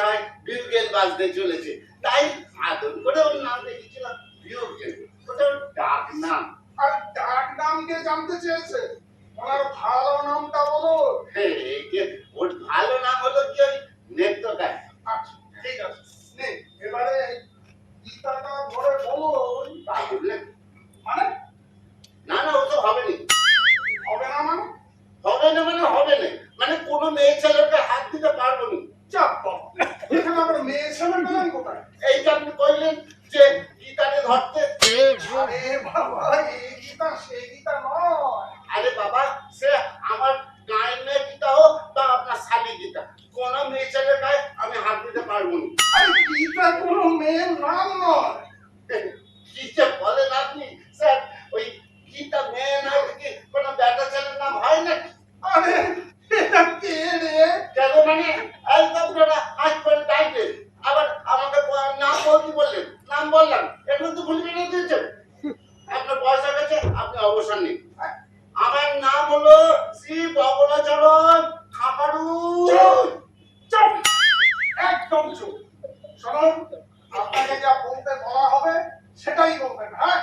মনে হয় বিউগেন বাজতে চলেছে। তাই আদর করে ওর নাম রেখেছিলাম বিউগেন ওটা ডাক নাম। আর ডাক নাম কে জানতে চেয়েছে? ওনার ভালো নামটা বলো। ওর ভালো নাম হলো কি ওই নেত্রকাই আচ্ছা ঠিক আছে। নে এবারে গীতাটা ধরে বলুন। তা মানে আরে বাবা সে আমার গায়ের মেয়ে গীতা হোক বা আপনার শালি গীতা কোন মেয়ে ছেলে গায়ে আমি হাত দিতে পারব না। আরে গীতা কোনো মেয়ের নাম নয়। কি যে বলেন আপনি? স্যার ওই গীতা মেয়ে না কি কোনো বেটা ছেলের নাম হয় না আরে এটা কে রে কেন মানে একদম আপনারা আজ করে ডাইতে আবার আমাকে ব- নাম বলতে বললেন নাম বললাম এগুলো তো ভুলে গিয়ে দিয়েছেন আপনার বয়স হয়ে গেছে আপনি অবসর নিন আমার নাম হলো শ্রী বগলাচরণ খামারু একদম চুপ। শুনুন আপনাকে যা বলতে বলা হবে সেটাই বলবেন হ্যাঁ?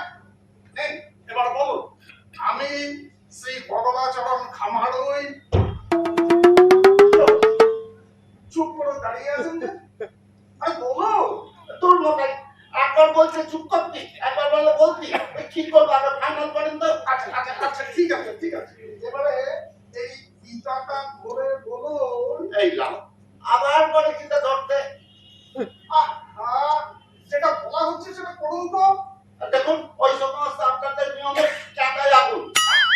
নিন, এবার বলুন আমি শ্রী বগলাচরণ খামারুই। চুপ করে দাঁড়িয়ে আছেন যে? আরে বলো তোর মতাই একবার বলছে চুপ করতি একবার বললে বলতি। কি করব আগে ফাইনাল করেন তো আচ্ছা আচ্ছা আচ্ছা ঠিক আছে ঠিক আছে এবারে এই গীতাটা ধরে বলুন এই লাও আবার পরে কিটা ধরতে যেটা বলা হচ্ছে সেটা করুন তো দেখুন ওই সমস্ত আপনাদের নিয়মে চাঁদায় আগুন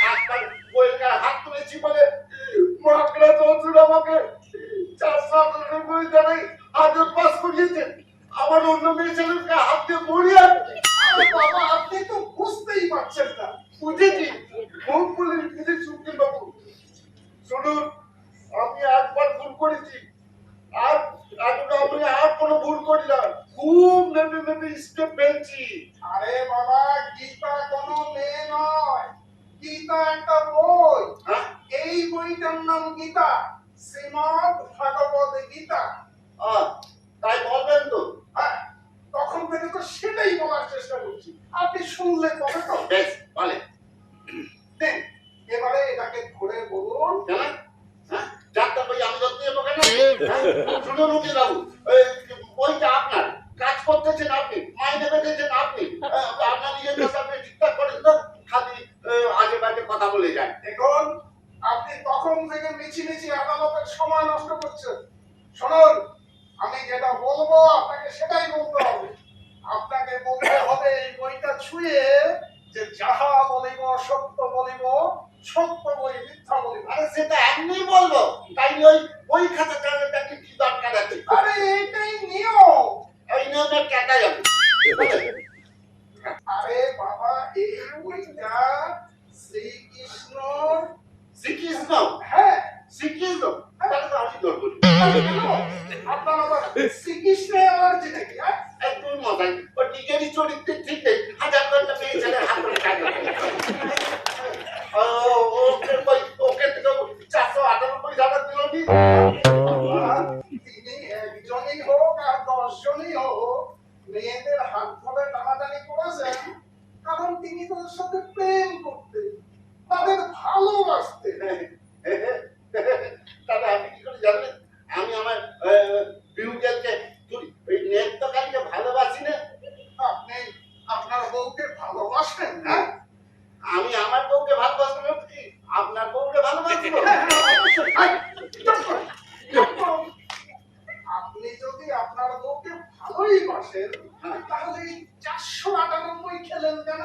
একবার বইয়ের হাত তুলেছি বলে মাকড়া চৌধুরী আমাকে চারশো আঠারো বই দাঁড়াই হাজার পাস আবার অন্য মেয়ে ছেলেকে হাত দিয়ে মরিয়ে বাবা, আপনি তো বুঝতেই পারছেন না। বুঝেছি। মুখ বলে বুঝে সুকিল বাবু শুনুন আমি একবার ভুল করেছি। আর এখন আমি আর কোনো ভুল করি না। খুব নেমে নেমে স্টেপ ফেলছি। আরে বাবা গীতা কোনো মেয়ে নয়। গীতা একটা বই। হ্যাঁ? এই বইটার নাম গীতা। শ্রীমদ ভাগবত গীতা। তাই বলবেন তো। তখন থেকে তো সেটাই বলার চেষ্টা করছি। আপনি শুনলে কবে তো? বেশ বলে দেন এবারে এটাকে ধরে বলুন। কেন? হ্যাঁ? ডাক্তার বই আমি যত্ন নেব কেন? হ্যাঁ? শুনুন রুগী বাবু বইটা আপনার। কাজ করতেছেন আপনি মাইনে পেতেছেন আপনি। আপনার নিজের কাছে আপনি ঠিকঠাক করেন তো খালি বাজে কথা বলে যায় দেখুন আপনি তখন থেকে মিছি মিছি আদালতের সময় নষ্ট করছেন। শুনুন যেটা বলব আপনাকে সেটাই বলতে হবে। আপনাকে বলতে হবে এই বইটা ছুঁয়ে যে যাহা বলিব সত্য বলিব সত্য বই মিথ্যা বলিব আরে সেটা এমনি বলব। তাই ওই বই খাতা চালাতে কি দরকার আছে? আরে এইটাই নিয়ম। ওই নিয়মে কেটে যাবে। আরে বাবা এই বইটা শ্রীকৃষ্ণ। শ্রীকৃষ্ণ? হ্যাঁ। শ্রীকৃষ্ণ? তাহলে আমি ধরবো। কেন? আপনার আবার শ্রীকৃষ্ণের অ্যালার্জি নাকি হ্যাঁ? একদম মজাই ও নিজেরই চরিত্রে ঠিক নেই হাজার ঘণ্টা মেয়ে ছেলে হাত ধরে কাজে ও ওকে ওকে থেকে চারশো আটানব্বই টাকা দিল নি তিনি একজনই হোক আর দশজনই হোক মেয়েদের হাত ধরে টানাটানি করেছেন কারণ তিনি তাদের সাথে প্রেম করতেন তাদের ভালোবাসতেন তবে আপনি কি করে জানলেন আমি আমার বিউকেলকে ওই নেত্রকালীকে ভালোবাসি না আপনি আপনার বউকে ভালোবাসেন হ্যাঁ আমি আমার বউকে ভালোবাসবো না কি আপনার বউকে ভালোবাসবো এই, চুপ করুন, চুপ করুন। আপনি যদি আপনার বউকে ভালোই বাসেন তাহলে এই চারশো আটানব্বই খেলেন কেন?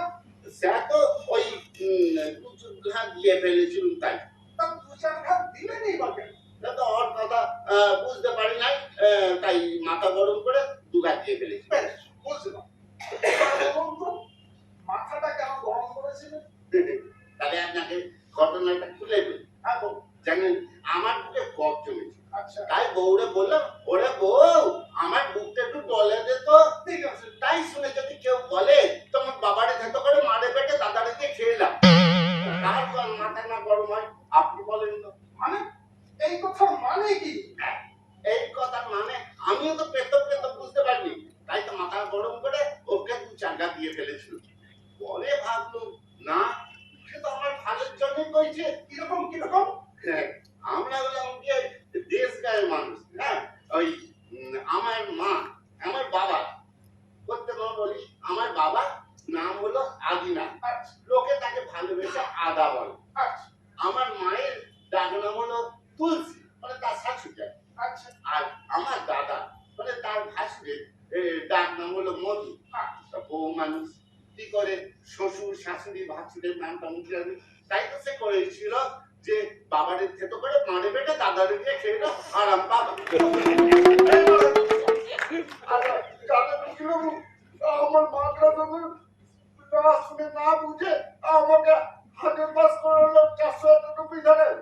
সে তো ওই উম, দুটো ঘা দিয়ে ফেলেছিলাম তাই। তা দু চার ঘাত দিলেনই বা কেন সে তো ওর কথা আহ, বুঝতে পারি নাই আহ, তাই মাথা গরম করে দুঘা দিয়ে ফেলেছি বেশ বুঝলাম এবার বলুন তো মাথাটা কেন গরম করে পেরেছিলেন তাহলে আপনাকে ঘটনাটা খুলে দিই হ্যাঁ বউ জানেন আমার কফ জমেছে আচ্ছা। তাই বউরে বললাম ওরে বউ আমার বুকটা একটু ডলে দে তো। ঠিক আছে। তাই শুনে যদি কেউ বলে তোমার বাবারে থেতো করে মারে পেটে দাদারে দিয়ে খেলাম কার মাথা না গরম হয় আপনি বলেন তো। মানে? এই কথার মানে কি? এই কথা মানে আমিও তো পেতক পেতক বুঝতে পারিনি। তাই তো মাথা গরম করে ওকে দু চাঙ্গা দিয়ে ফেলেছিল। পরে ভাবলুম না সে তো আমার ভালোর জন্যই কইছে। কীরকম কীরকম? হ্যাঁ, আমরা হলাম গিয়ে দেশ গায়ের মানুষ হ্যাঁ? ওই আমার মা, আমার বাবা, করতে বলি আমার বাবা নাম হলো আদিনা। লোকে তাকে ভালোবেসে আদা বলে। আমার মায়ের ডাক নাম হলো তুলসী মানে তার শাশুড়ি। আর আমার দাদা মানে তার ভাসুরের ডাক নাম হলো মধু। বউ মানুষ, কি করে? শ্বশুর, শাশুড়ি, ভাসুরের নামটা মুখে? তাই তো সে করেছিল যে বাবারে যেত করে মারে বেটে দাদারে গিয়ে খেয়ে আরাম আমার মাটা দাদা শুনে না বুঝে আমাকে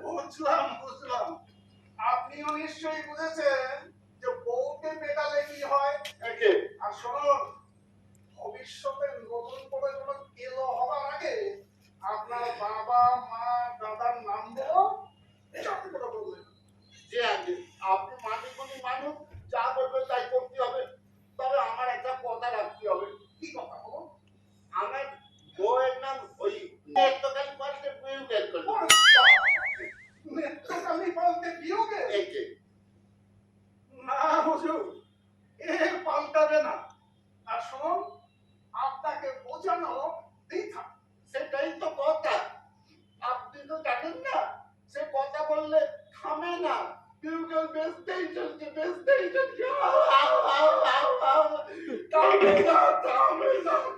বুঝলাম বুঝলাম। আপনিও নিশ্চয়ই বুঝেছেন যে বউকে মেটালে কি হয়? আর শুনুন ভবিষ্যতে নতুন করে কোনো কেলো আগে আপনার বাবা মা দাদার নাম দেওয়া Tiago, just devastated. Help me, God, help me, God.